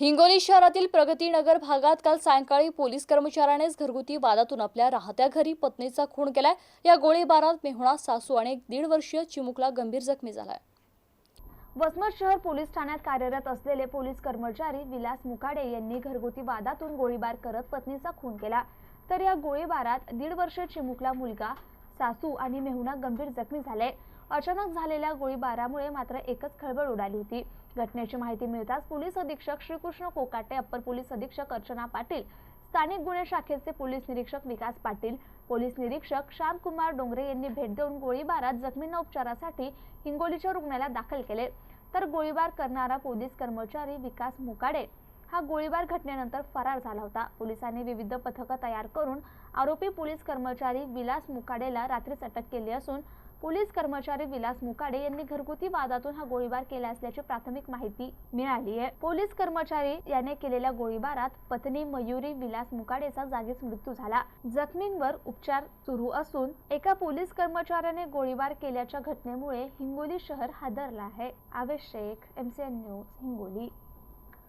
हिंगोली शहरातील प्रगतीनगर भागात काल सायंकाळी पोलीस कर्मचाऱ्यानेच घरगुती वादातून आपल्या राहत्या घरी पत्नीचा खून केलाय. या गोळीबारात मेहुणा सासू आणि एक दीड वर्षीय चिमुकला गंभीर जखमी झालाय. वसमत शहर पोलीस ठाण्यात कार्यरत असलेले पोलीस कर्मचारी विलास मुकाडे यांनी घरगुती वादातून गोळीबार करत पत्नीचा खून केला. तर या गोळीबारात दीड वर्ष चिमुकला मुलगा सासू आणि मेहुणा गंभीर जखमी झाले. अचानक झालेल्या गोळीबारामुळे मात्र एकच खळबळ उडाली होती. घटनेची माहिती मिळताच पोलीस अधीक्षक श्रीकृष्ण कोकाटे अप्पर पोलीस अधीक्षक अर्चना पाटील स्थानिक गुन्हे शाखेचे पोलीस निरीक्षक विकास पाटील पोलीस निरीक्षक श्यामकुमार डोंगरे यांनी भेट देऊन गोळीबारात जखमींना उपचारासाठी हिंगोलीच्या रुग्णालयात दाखल केले. तर गोळीबार करणारा पोलीस कर्मचारी विकास मुकाडे हा गोळीबार घटनेनंतर फरार झाला होता. पोलिसांनी विविध पथकं तयार करून आरोपी पोलीस कर्मचारी विलास मुकाडेला रात्रीच अटक केली असून पोलीस कर्मचारी विलास मुकाडे यांनी घरगुती वादातून हा गोळीबार केला असल्याची प्राथमिक माहिती मिळाली आहे. पोलीस कर्मचारी याने केलेल्या गोळीबारात पत्नी मयुरी विलास मुकाडेचा जागीच मृत्यू झाला. जखमींवर उपचार सुरू असून एका पोलीस कर्मचाऱ्याने गोळीबार केल्याच्या घटनेमुळे हिंगोली शहर हादरला आहे. Avesh Shaikh MCN news Hingoli.